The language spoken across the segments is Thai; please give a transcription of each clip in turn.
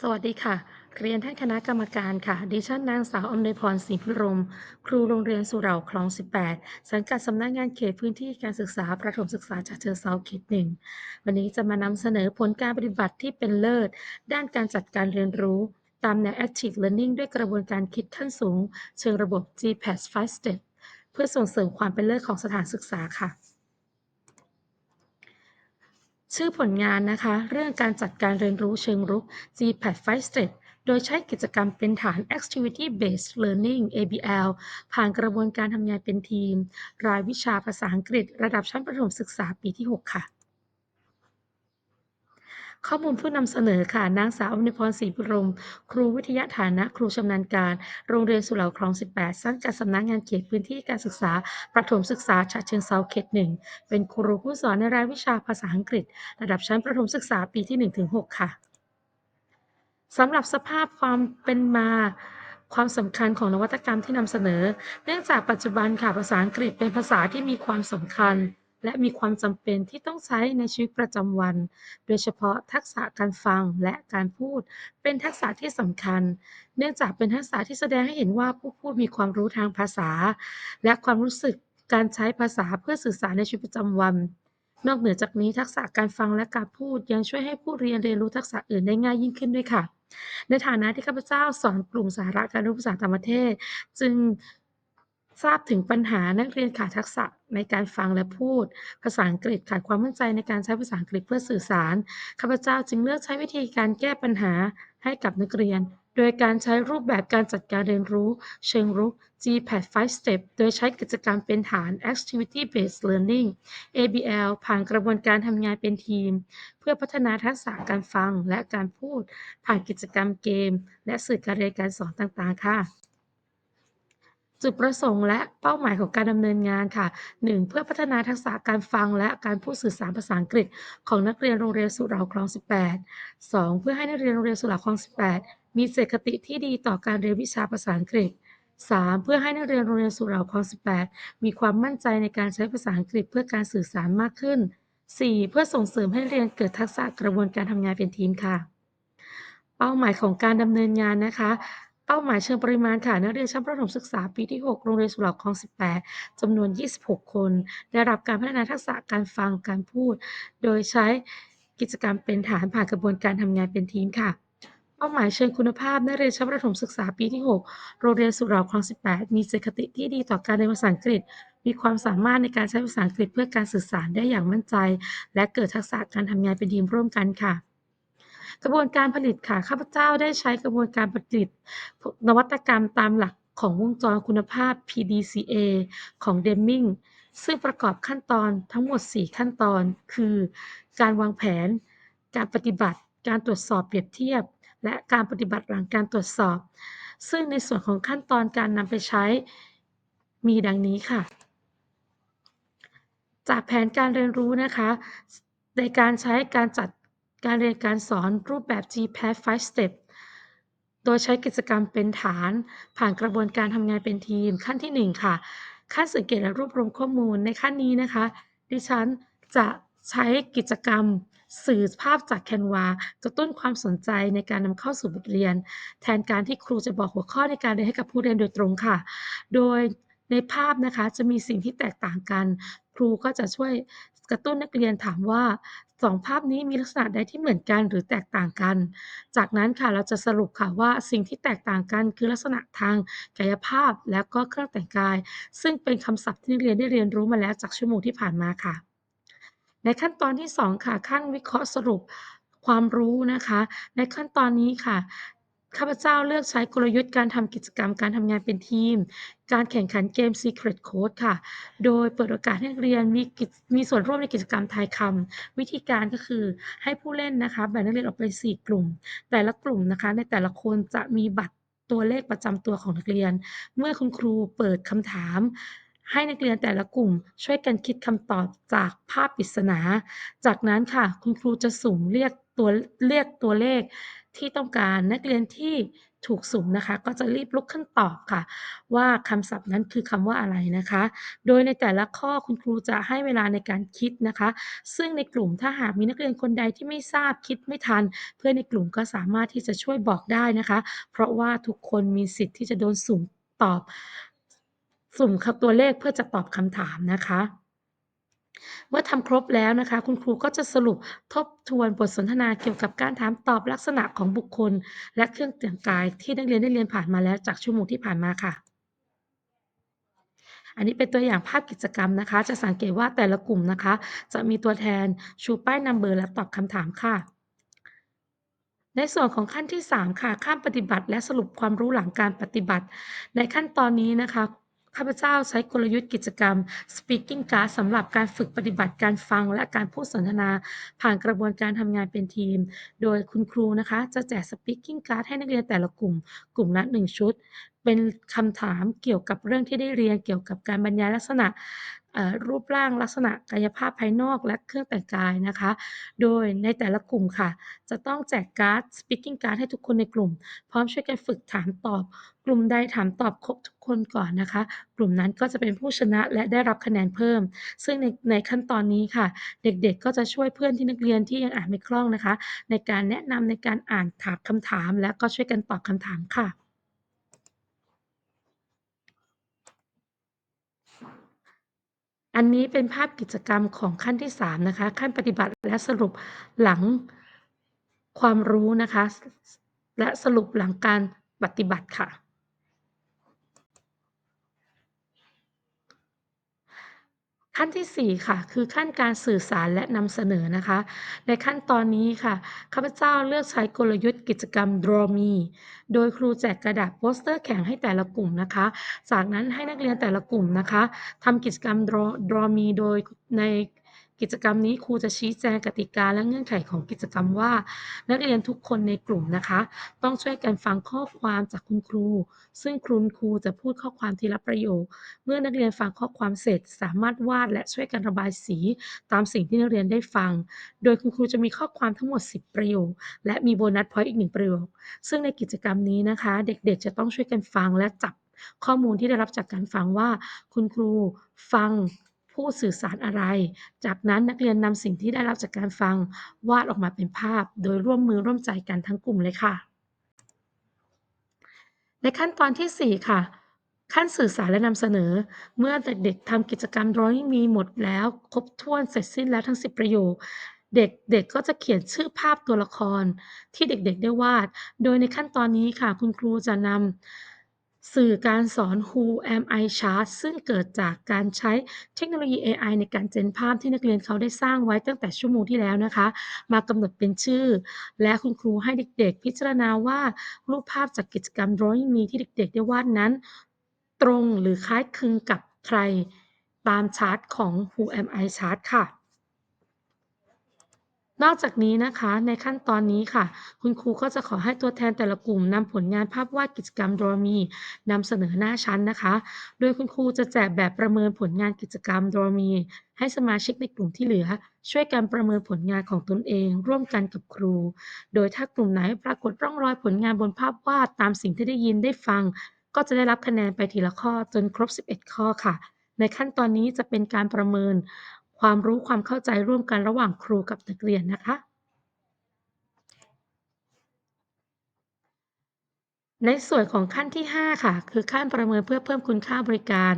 สวัสดีค่ะ เรียนท่านคณะกรรมการค่ะ ดิฉันนางสาวอำนวยพรศรีพิรม ครูโรงเรียนสุเหร่าคลอง 18 สังกัดสำนักงานเขตพื้นที่การศึกษาประถมศึกษาฉะเชิงเทราเขตหนึ่ง วันนี้จะมานำเสนอผลการปฏิบัติที่เป็นเลิศ ด้านการจัดการเรียนรู้ ตามแนว Active Learning ด้วยกระบวนการคิดขั้นสูง เชิงระบบ GPAS 5 Step เพื่อส่งเสริมความเป็นเลิศของสถานศึกษาค่ะ ชื่อผลงานนะคะ เรื่องการจัดการเรียนรู้เชิงรุก GPAT 5 Step โดยใช้กิจกรรมเป็นฐาน Activity Based Learning ABL ผ่านกระบวนการทำงานเป็นทีม รายวิชาภาษาอังกฤษ ระดับชั้นประถมศึกษาปีที่ 6 ค่ะ ข้อมูลผู้นำเสนอค่ะ นางสาวอมนิพรศรีบรม ครูวิทยาฐานะ ครูชำนาญการ โรงเรียนสุเหร่าคลอง 18 สังกัดสำนักงานเขตพื้นที่การศึกษา ประถมศึกษาฉะเชิงเทราเขตหนึ่ง เป็นครูผู้สอนในรายวิชาภาษาอังกฤษ ระดับชั้นประถมศึกษาปีที่ 1-6 ค่ะสำหรับสภาพความเป็นมาความสำคัญของนวัตกรรมที่นำเสนอ เนื่องจากปัจจุบันค่ะภาษาอังกฤษเป็นภาษาที่มีความสำคัญ และมีความจำเป็นที่ต้องใช้ในชีวิตประจำวัน โดยเฉพาะทักษะการฟังและการพูด เป็นทักษะที่สำคัญ เนื่องจากเป็นทักษะที่แสดงให้เห็นว่าผู้พูดมีความรู้ทางภาษา และความรู้สึกการใช้ภาษาเพื่อสื่อสารในชีวิตประจำวัน นอกเหนือจากนี้ทักษะการฟังและการพูดยังช่วยให้ผู้เรียนเรียนรู้ทักษะอื่นได้ง่ายยิ่งขึ้นด้วยค่ะ ในฐานะที่ข้าพเจ้าสอนกลุ่มสาระการรู้ภาษาต่างประเทศ จึง ทราบถึงปัญหานักเรียนขาดทักษะในการฟังและพูด ภาษาอังกฤษขาดความมั่นใจในการใช้ภาษาอังกฤษเพื่อสื่อสารข้าพเจ้าจึงเลือกใช้วิธีการแก้ปัญหาให้กับนักเรียน โดยการใช้รูปแบบการจัดการเรียนรู้ เชิงรุก GPAT 5 Step โดยใช้กิจกรรมเป็นฐาน Activity Based Learning ABL ผ่านกระบวนการทำงานเป็นทีม เพื่อพัฒนาทักษะการฟังและการพูด ผ่านกิจกรรมเกม และสื่อการเรียนการสอนต่างๆ ค่ะ จุดประสงค์และเป้าหมายของการดำเนินงานค่ะ 1. เพื่อพัฒนาทักษะการฟังและการพูดสื่อสารภาษาอังกฤษ ของนักเรียนโรงเรียนสุเหร่าคลอง 18 2. เพื่อให้นักเรียนโรงเรียนสุเหร่าคลอง 18 มีเจตคติที่ดีต่อการเรียนวิชาภาษาอังกฤษ 3. เพื่อให้นักเรียนโรงเรียนสุเหร่าคลอง 18 มีความมั่นใจในการใช้ภาษาอังกฤษเพื่อการสื่อสารมากขึ้น 4. เพื่อส่งเสริมให้เรียนเกิดทักษะกระบวนการทำงานเป็นทีมค่ะ เป้าหมายของการดำเนินงานนะคะ เป้าหมายเชิงปริมาณค่ะ นักเรียนชั้นประถมศึกษาปีที่ 6 โรงเรียนสุเหร่าคลอง 18 จำนวน 26 คน ได้รับการพัฒนาทักษะการฟังการพูด โดยใช้กิจกรรมเป็นฐานผ่านกระบวนการทำงานเป็นทีมค่ะเป้าหมายเชิงคุณภาพนักเรียนชั้นประถมศึกษาปีที่ 6 โรงเรียนสุเหร่าคลอง 18 มีเจตคติที่ดีต่อการเรียนภาษาอังกฤษ มีความสามารถในการใช้ภาษาอังกฤษเพื่อการสื่อสารได้อย่างมั่นใจ และเกิดทักษะการทำงานเป็นทีมร่วมกันค่ะ กระบวนการผลิตค่ะ ข้าพเจ้าได้ใช้กระบวนการผลิต นวัตกรรมตามหลักของวงจรคุณภาพ PDCA ของ Deming ซึ่งประกอบขั้นตอนทั้งหมด 4 ขั้นตอน คือ การวางแผน การปฏิบัติ การตรวจสอบเปรียบเทียบ และการปฏิบัติหลังการตรวจสอบ ซึ่งในส่วนของขั้นตอนการนำไปใช้มีดังนี้ค่ะ จากแผนการเรียนรู้นะคะ ในการใช้การจัด การเรียนการสอนรูปแบบ GPAT 5 Step โดยใช้กิจกรรมเป็นฐาน ผ่านกระบวนการทำงานเป็นทีม ขั้นที่ 1 ค่ะ ขั้นสังเกตและรวบรวมข้อมูลในขั้นนี้นะคะ ดิฉันจะใช้กิจกรรมสื่อภาพจาก Canva กระตุ้นความสนใจในการนำเข้าสู่บทเรียน แทนการที่ครูจะบอกหัวข้อในการเรียนให้กับผู้เรียนโดยตรงค่ะ โดยในภาพนะคะจะมีสิ่งที่แตกต่างกัน ครูก็จะช่วยกระตุ้นนักเรียนถามว่า สองภาพนี้มีลักษณะใดที่เหมือนกันหรือแตกต่างกัน จากนั้นค่ะเราจะสรุปค่ะว่าสิ่งที่แตกต่างกันคือลักษณะทางกายภาพและก็เครื่องแต่งกาย ซึ่งเป็นคำศัพท์ที่นักเรียนได้เรียนรู้มาแล้วจากชั่วโมงที่ผ่านมาค่ะ ในขั้นตอนที่ 2 ค่ะขั้นวิเคราะห์สรุปความรู้นะคะ ในขั้นตอนนี้ค่ะ ข้าพเจ้าเลือกใช้กลยุทธ์การทำกิจกรรมการทำงานเป็นทีม การแข่งขันเกม Secret Code ค่ะ โดยเปิดโอกาสให้นักเรียนมีมีส่วนร่วมในกิจกรรมทายคำวิธีการก็คือให้ผู้เล่นนะคะแบ่งนักเรียนออกเป็น4 กลุ่ม แต่ละกลุ่มนะคะในแต่ละคนจะมีบัตรตัวเลขประจำตัวของนักเรียน เมื่อคุณครูเปิดคำถามให้นักเรียนแต่ละกลุ่มช่วยกันคิดคำตอบจากภาพปริศนา จากนั้นค่ะ คุณครูจะสุ่มเรียกตัวเรียกตัวเลข ที่ต้องการนักเรียนที่ถูกสุ่มนะคะ ก็จะรีบลุกขึ้นตอบค่ะ ว่าคำศัพท์นั้นคือคำว่าอะไรนะคะ โดยในแต่ละข้อคุณครูจะให้เวลาในการคิดนะคะ ซึ่งในกลุ่มถ้าหากมีนักเรียนคนใดที่ไม่ทราบคิดไม่ทัน เพื่อนในกลุ่มก็สามารถที่จะช่วยบอกได้นะคะ เพราะว่าทุกคนมีสิทธิ์ที่จะโดนสุ่มตอบ สุ่มคำตัวเลขเพื่อจะตอบคำถามนะคะ เมื่อทำครบแล้วนะคะ คุณครูก็จะสรุปทบทวนบทสนทนาเกี่ยวกับการถามตอบลักษณะของบุคคล และเครื่องแต่งกายที่นักเรียนได้เรียนผ่านมาแล้วจากชั่วโมงที่ผ่านมาค่ะ อันนี้เป็นตัวอย่างภาพกิจกรรมนะคะ จะสังเกตว่าแต่ละกลุ่มนะคะ จะมีตัวแทนชูป้ายนัมเบอร์และตอบคำถามค่ะ ในส่วนของขั้นที่ 3 ค่ะ ขั้นปฏิบัติ และสรุปความรู้หลังการปฏิบัติ ในขั้นตอนนี้นะคะ ข้าพเจ้าใช้กลยุทธ์กิจกรรม Speaking Card สำหรับการฝึกปฏิบัติการฟังและการพูดสนทนา ผ่านกระบวนการทำงานเป็นทีม โดยคุณครูนะคะ จะแจก Speaking Card ให้นักเรียนแต่ละกลุ่ม กลุ่มละ 1 ชุด เป็นคำถามเกี่ยวกับเรื่องที่ได้เรียนเกี่ยวกับการบรรยายลักษณะรูปร่างลักษณะกายภาพภายนอกและเครื่องแต่งกายนะคะ โดยในแต่ละกลุ่มค่ะ จะต้องแจกการ์ด Speaking Card ให้ทุกคนในกลุ่ม พร้อมช่วยกันฝึกถามตอบ กลุ่มใดถามตอบครบทุกคนก่อนนะคะ กลุ่มนั้นก็จะเป็นผู้ชนะและได้รับคะแนนเพิ่ม ซึ่งในในขั้นตอนนี้ค่ะ เด็กๆ ก็จะช่วยเพื่อนที่นักเรียนที่ยังอ่านไม่คล่องนะคะ ในการแนะนำในการอ่านถามคำถาม และก็ช่วยกันตอบคำถามค่ะ อันนี้เป็นภาพกิจกรรมของขั้นที่ 3 นะคะ ขั้นปฏิบัติและสรุปหลังความรู้นะคะ และสรุปหลังการปฏิบัติค่ะ ขั้นที่ 4 ค่ะ คือขั้นการสื่อสารและนำเสนอนะคะ ในขั้นตอนนี้ค่ะข้าพเจ้าเลือกใช้กลยุทธ์กิจกรรม Draw Me โดยครูแจกกระดาษโปสเตอร์แข็งให้แต่ละกลุ่มนะคะ จากนั้นให้นักเรียนแต่ละกลุ่มนะคะทำกิจกรรม Draw Draw Me โดยใน กิจกรรมนี้ครูจะชี้แจงกติกาและเงื่อนไขของกิจกรรมว่า นักเรียนทุกคนในกลุ่มนะคะ ต้องช่วยกันฟังข้อความจากคุณครู ซึ่งคุณครูจะพูดข้อความทีละประโยค เมื่อนักเรียนฟังข้อความเสร็จ สามารถวาดและช่วยกันระบายสี ตามสิ่งที่นักเรียนได้ฟัง โดยคุณครูจะมีข้อความทั้งหมด 10 ประโยค และมีโบนัสพอยต์อีก1ประโยค ซึ่งในกิจกรรมนี้นะคะ เด็กๆ จะต้องช่วยกันฟังและจับข้อมูลที่ได้รับจากการฟังว่า คุณครูฟัง พูดสื่อสารอะไร จากนั้นนักเรียนนำสิ่งที่ได้รับจากการฟัง วาดออกมาเป็นภาพ โดยร่วมมือร่วมใจกันทั้งกลุ่มเลยค่ะ ในขั้นตอนที่ 4 ค่ะขั้นสื่อสารและนำเสนอ เมื่อเด็กๆทำกิจกรรม Drawing Me หมดแล้ว ครบถ้วนเสร็จสิ้นแล้วทั้ง 10 ประโยค เด็กๆก็จะเขียนชื่อภาพตัวละคร ที่เด็กๆได้วาด โดยในขั้นตอนนี้ค่ะ คุณครูจะนำ สื่อการสอน Who Am I Chart ซึ่งเกิดจากการใช้เทคโนโลยี AI ในการเจนภาพที่นักเรียนเขาได้สร้างไว้ตั้งแต่ชั่วโมงที่แล้วนะคะ มากำหนดเป็นชื่อ และคุณครูให้เด็กๆ พิจารณาว่ารูปภาพจากกิจกรรม Drawing Me ที่เด็กๆ ได้วาดนั้น ตรงหรือคล้ายคลึงกับใครตามชาร์ตของ Who Am I Chart ค่ะ นอกจากนี้นะคะในขั้นตอนนี้ค่ะ คุณครูก็จะขอให้ตัวแทนแต่ละกลุ่มนำผลงานภาพวาดกิจกรรม Draw Me นำเสนอหน้าชั้นนะคะ โดยคุณครูจะแจกแบบประเมินผลงานกิจกรรม Draw Me ให้สมาชิกในกลุ่มที่เหลือ ช่วยกันประเมินผลงานของตนเอง ร่วมกันกับครู โดยถ้ากลุ่มไหนปรากฏร่องรอยผลงานบนภาพวาดตามสิ่งที่ได้ยินได้ฟัง ก็จะได้รับคะแนนไปทีละข้อจนครบ 11 ข้อค่ะ ในขั้นตอนนี้จะเป็นการประเมิน ความรู้ความเข้าใจร่วมกันระหว่างครูกับนักเรียนนะคะ ในส่วนของขั้นที่ 5 ค่ะ คือขั้นประเมินเพื่อเพิ่มคุณค่าบริการ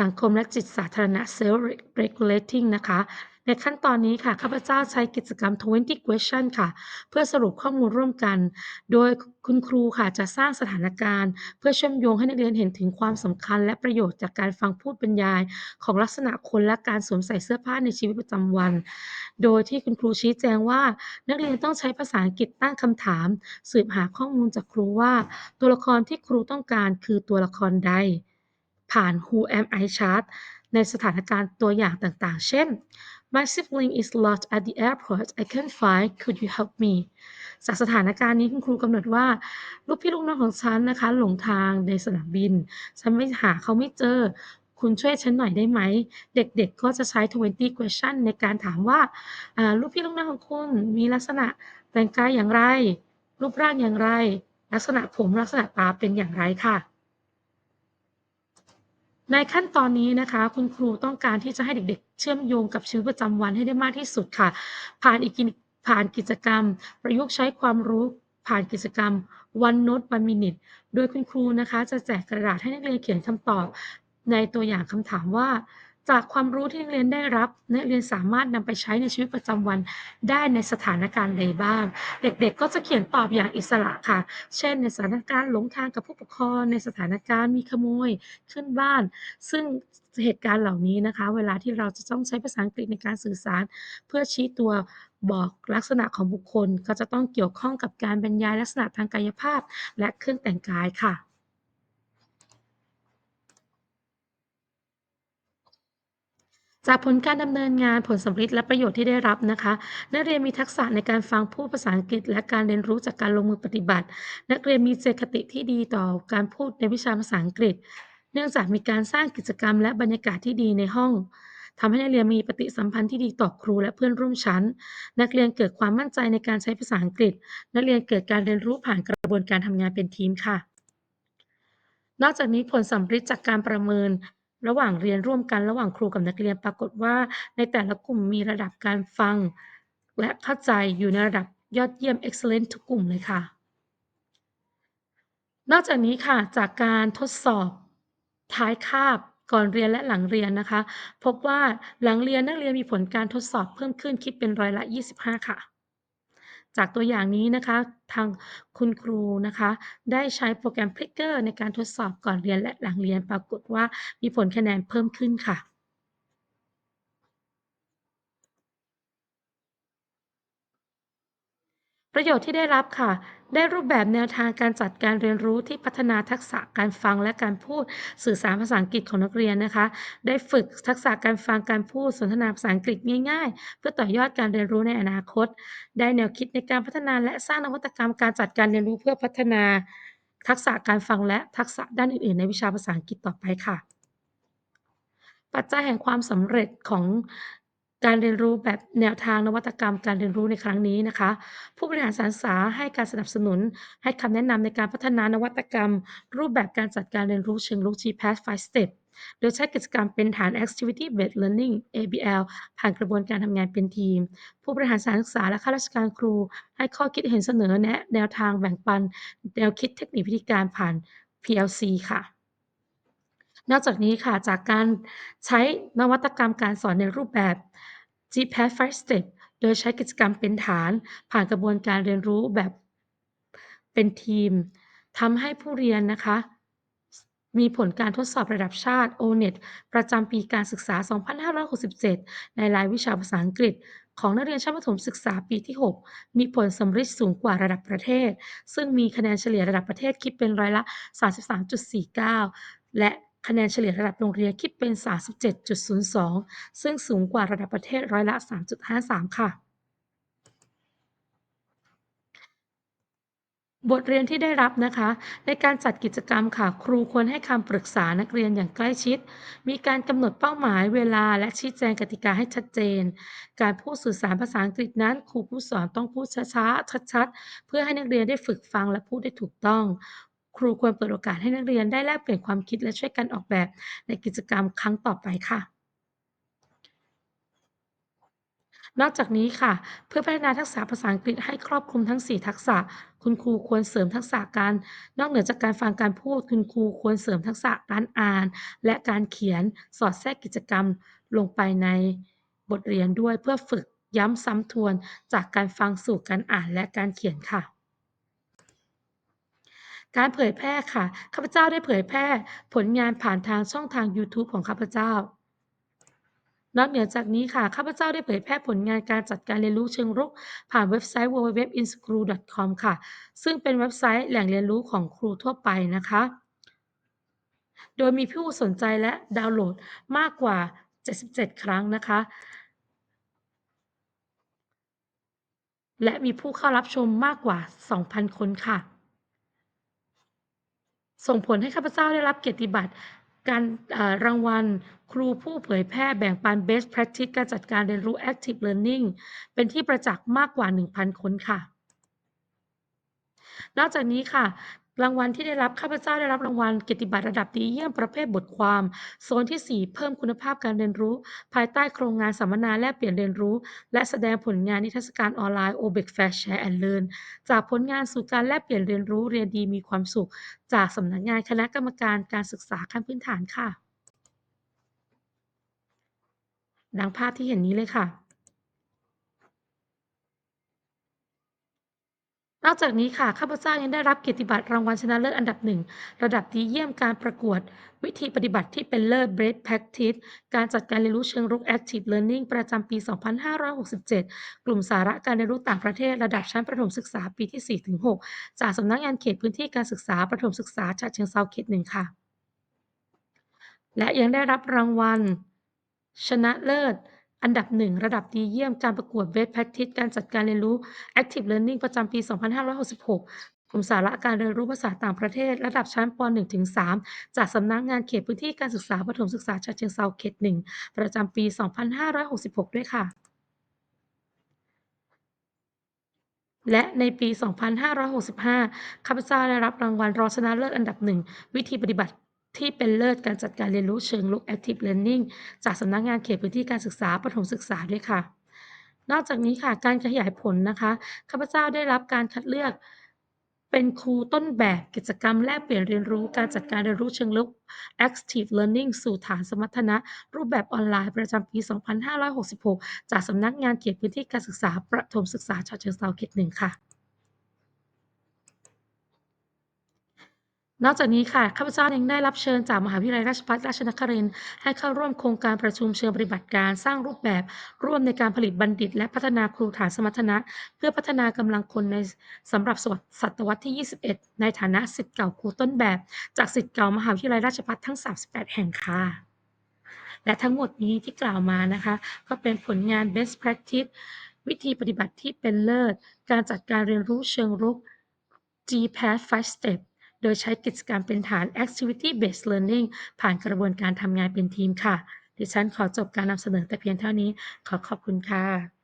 สังคมและจิตสาธารณะ Self Regulating นะคะ ในขั้นตอนนี้ค่ะ ข้าพเจ้าใช้กิจกรรม 20 question ค่ะ เพื่อสรุปข้อมูลร่วมกัน โดยคุณครูค่ะจะสร้างสถานการณ์ เพื่อเชื่อมโยงให้นักเรียนเห็นถึงความสำคัญ และประโยชน์จากการฟังพูดบรรยาย ของลักษณะคนและการสวมใส่เสื้อผ้าในชีวิตประจำวัน โดยที่คุณครูชี้แจงว่า นักเรียนต้องใช้ภาษาอังกฤษตั้งคำถาม สืบหาข้อมูลจากครูว่า ตัวละครที่ครูต้องการคือตัวละครใด ผ่าน Who Am I Chart ในสถานการณ์ตัวอย่างต่างๆ เช่น My sibling is lost at the airport I can't find could you help me จากสถานการณ์นี้คุณครูกำหนดว่า ลูกพี่ลูกน้องของฉันนะคะ หลงทางในสนามบิน ฉันไม่หาเขาไม่เจอ คุณช่วยฉันหน่อยได้ไหม เด็กๆก็จะใช้ 20 question ในการถามว่า ลูกพี่ลูกน้องของคุณมีลักษณะแต่งกายอย่างไร รูปร่างอย่างไร ลักษณะผมลักษณะตาเป็นอย่างไรค่ะ ในขั้นตอนนี้นะคะ คุณครูต้องการที่จะให้เด็กๆ เชื่อมโยงกับชีวิตประจำวันให้ได้มากที่สุดค่ะ ผ่านอีกิผ่านกิจกรรม ประยุกต์ใช้ความรู้ผ่านกิจกรรมวันโน้ตวันมินิทโดยคุณครูนะคะ จะแจกกระดาษให้นักเรียนเขียนคำตอบ ในตัวอย่างคำถามว่า จากความรู้ที่นักเรียนได้รับ นักเรียนสามารถนำไปใช้ในชีวิตประจำวันได้ในสถานการณ์ใดบ้าง เด็กๆ ก็จะเขียนตอบอย่างอิสระค่ะ เช่น ในสถานการณ์หลงทางกับผู้ปกครอง ในสถานการณ์มีขโมยขึ้นบ้าน ซึ่งเหตุการณ์เหล่านี้นะคะ เวลาที่เราจะต้องใช้ภาษาอังกฤษในการสื่อสาร เพื่อชี้ตัวบอกลักษณะของบุคคล ก็จะต้องเกี่ยวข้องกับการบรรยายลักษณะทางกายภาพ และเครื่องแต่งกายค่ะ จากผลการดำเนินงานผลสำลิดและประโยชน์ที่ได้รับนะคะ นักเรียนมีทักษะในการฟังพูดภาษาอังกฤษ และการเรียนรู้จากการลงมือปฏิบัติ นักเรียนมีเจตคติที่ดีต่อการพูดในวิชาภาษาอังกฤษ เนื่องจากมีการสร้างกิจกรรมและบรรยากาศที่ดีในห้องทำให้นักเรียนมีปฏิสัมพันธ์ที่ดีต่อครูและเพื่อนร่วมชั้น นักเรียนเกิดความมั่นใจในการใช้ภาษาอังกฤษ นักเรียนเกิดการเรียนรู้ผ่านกระบวนการทำงานเป็นทีมค่ะ นอกจากนี้ผลสำลิดจากการประเมิน ระหว่างเรียนร่วมกันระหว่างครูกับนักเรียนปรากฏว่า ในแต่ละกลุ่มมีระดับการฟัง และเข้าใจอยู่ในระดับยอดเยี่ยม Excellent ทุกกลุ่มเลยค่ะ นอกจากนี้ค่ะจากการทดสอบท้ายคาบก่อนเรียนและหลังเรียนนะคะ พบว่าหลังเรียนนักเรียนมีผลการทดสอบเพิ่มขึ้นคิดเป็นร้อยละ 25 ค่ะ จากตัวอย่างนี้นะคะทางคุณครูนะคะ ได้ใช้โปรแกรม Clicker ในการทดสอบก่อนเรียนและหลังเรียนปรากฏว่ามีผลคะแนนเพิ่มขึ้นค่ะ ประโยชน์ที่ได้รับค่ะ ได้รูปแบบแนวทางการจัดการเรียนรู้ที่พัฒนาทักษะการฟังและการพูดสื่อสารภาษาอังกฤษของนักเรียนนะคะ ได้ฝึกทักษะการฟังการพูดสนทนาภาษาอังกฤษง่าย ๆ เพื่อต่อยอดการเรียนรู้ในอนาคต ได้แนวคิดในการพัฒนาและสร้างนวัตกรรมการจัดการเรียนรู้เพื่อพัฒนา ทักษะการฟังและทักษะด้านอื่นๆ ในวิชาภาษาอังกฤษต่อไปค่ะ ปัจจัยแห่งความสำเร็จของ การเรียนรู้แบบแนวทางนวัตกรรม การเรียนรู้ในครั้งนี้นะคะ ผู้บริหารสานศึกษาให้การสนับสนุน ให้คำแนะนำในการพัฒนานวัตกรรม รูปแบบการจัดการเรียนรู้เชิงรุก GPAS 5 Step โดยใช้กิจกรรมเป็นฐาน Activity Based Learning ABL ผ่านกระบวนการทำงานเป็นทีม ผู้บริหารสานศึกษาและข้าราชการครู ให้ข้อคิดเห็นเสนอแนะ แนวทางแบ่งปัน แนวคิดเทคนิควิธีการผ่าน PLC ค่ะ นอกจากนี้ค่ะจากการใช้นวัตกรรมการสอนในรูปแบบ GPAS 5 Step โดยใช้กิจกรรมเป็นฐาน ผ่านกระบวนการเรียนรู้แบบเป็นทีมทำให้ผู้เรียนนะคะ มีผลการทดสอบระดับชาติ O-NET ประจำปีการศึกษา 2567 ในรายวิชาภาษาอังกฤษ ของนักเรียนชั้นประถมศึกษาปีที่ 6 มีผลสำริดสูงกว่าระดับประเทศ ซึ่งมีคะแนนเฉลี่ยระดับประเทศคิดเป็นร้อยละ 33.49 และ คะแนนเฉลี่ยระดับโรงเรียนคิดเป็น 37.02 ซึ่งสูงกว่าระดับประเทศร้อยละ 3.53 ค่ะ บทเรียนที่ได้รับนะคะ ในการจัดกิจกรรมค่ะ ครูควรให้คำปรึกษานักเรียนอย่างใกล้ชิด มีการกำหนดเป้าหมายเวลาและชี้แจงกติกาให้ชัดเจน การพูดสื่อสารภาษาอังกฤษนั้น ครูผู้สอนต้องพูดช้าๆชัด ๆ เพื่อให้นักเรียนได้ฝึกฟังและพูดได้ถูกต้อง ครูควรเปิดโอกาสให้นักเรียนได้แลกเปลี่ยนความคิดและช่วยกันออกแบบในกิจกรรมครั้งต่อไปค่ะ นอกจากนี้ค่ะ เพื่อพัฒนาทักษะภาษาอังกฤษให้ครอบคลุมทั้ง 4 ทักษะ คุณครูควรเสริมทักษะการ นอกเหนือจากการฟังการพูด คุณครูควรเสริมทักษะการอ่าน และการเขียนสอดแทรกกิจกรรมลงไปในบทเรียนด้วยเพื่อฝึกย้ำซ้ำทวนจากการฟังสู่การอ่านและการเขียนค่ะ การเผยแพร่ค่ะ ข้าพเจ้าได้เผยแพร่ผลงานผ่านทางช่องทางยูทูบของข้าพเจ้านอกเหนือจากนี้ค่ะ ข้าพเจ้าได้เผยแพร่ผลงานการจัดการเรียนรู้เชิงรุก ผ่านเว็บไซต์ www.inschool.com ค่ะ ซึ่งเป็นเว็บไซต์แหล่งเรียนรู้ของครูทั่วไปนะคะ โดยมีผู้สนใจและดาวน์โหลดมากกว่า 77 ครั้งนะคะ และมีผู้เข้ารับชมมากกว่า 2,000 คนค่ะ ส่งผลให้ข้าพเจ้าได้รับเกียรติบัตรการรางวัลครูผู้เผยแพร่แบ่งปัน Best Practice การจัดการเรียนรู้ Active Learning เป็นที่ประจักษ์มากกว่า 1,000 คนค่ะ นอกจากนี้ค่ะ รางวัลที่ได้รับข้าพเจ้าได้รับรางวัลเกียรติบัตรระดับดีเยี่ยมประเภทบทความ โซนที่ 4 เพิ่มคุณภาพการเรียนรู้ ภายใต้โครงงานสัมมนาแลกเปลี่ยนเรียนรู้ และแสดงผลงานนิทรรศการออนไลน์ OBEC Fair Share and Learn จากผลงานสู่การแลกเปลี่ยนเรียนรู้เรียนดีมีความสุข จากสำนักงานคณะกรรมการการศึกษาขั้นพื้นฐานค่ะ ดังภาพที่เห็นนี้เลยค่ะ นอกจากนี้ค่ะข้าพเจ้ายังได้รับเกียรติบัตรรางวัลชนะเลิศอันดับ1ระดับดีเยี่ยมการประกวด วิธีปฏิบัติที่เป็นเลิศ Best Practice การจัดการเรียนรู้เชิงรุก Active Learning ประจำปี 2567 กลุ่มสาระการเรียนรู้ต่างประเทศระดับชั้นประถมศึกษาปีที่ 4-6 จากสำนักงานเขตพื้นที่การศึกษาประถมศึกษาฉะเชิงเทราเขต1ค่ะ และยังได้รับรางวัล ชนะเลิศ อันดับ 1 ระดับดีเยี่ยมการประกวด Best Practice การจัดการเรียนรู้ Active Learning ประจำปี 2566กลุ่มสาระการเรียนรู้ภาษาต่างประเทศ ระดับชั้นป .1-3 จากสำนักงานเขตพื้นที่การศึกษาประถมศึกษาฉะเชิงเทราเขต 1 ประจำปี 2566 ด้วยค่ะ และในปี 2565 ข้าพเจ้าได้รับรางวัลรองชนะเลิศอันดับ1วิธีปฏิบัติ ที่เป็นเลิศการจัดการเรียนรู้เชิงรุก Active Learning จากสำนักงานเขตพื้นที่การศึกษาประถมศึกษาด้วยค่ะ นอกจากนี้ค่ะการขยายผลนะคะ ข้าพเจ้าได้รับการคัดเลือกเป็นครูต้นแบบกิจกรรมแลกเปลี่ยนเรียนรู้การจัดการเรียนรู้เชิงรุก Active Learning สู่ฐานสมรรถนะ รูปแบบออนไลน์ประจำปี 2566 จากสำนักงานเขตพื้นที่การศึกษาประถมศึกษาฉะเชิงเทราเขต1ค่ะ นอกจากนี้ค่ะข้าพเจ้ายังได้รับเชิญจากมหาวิทยาลัยราชภัฏราชนครินทร์ให้เข้าร่วมโครงการประชุมเชิงปฏิบัติการสร้างรูปแบบ ร่วมในการผลิตบัณฑิต และพัฒนาครูฐานสมรรถนะ เพื่อพัฒนากำลังคนในสำหรับศตวรรษที่ 21 ในฐานะศิษย์เก่าครูต้นแบบ จากศิษย์เก่ามหาวิทยาลัยราชภัฏทั้ง 38 แห่งค่ะและทั้งหมดนี้ที่กล่าวมานะคะ ก็เป็นผลงาน Best Practice วิธีปฏิบัติที่เป็นเลิศ การจัดการเรียนรู้เชิงรุก GPATH 5 Step โดยใช้กิจกรรมเป็นฐาน Activity Based Learning ผ่านกระบวนการทำงานเป็นทีมค่ะ ดิฉันขอจบการนำเสนอแต่เพียงเท่านี้ ขอขอบคุณค่ะ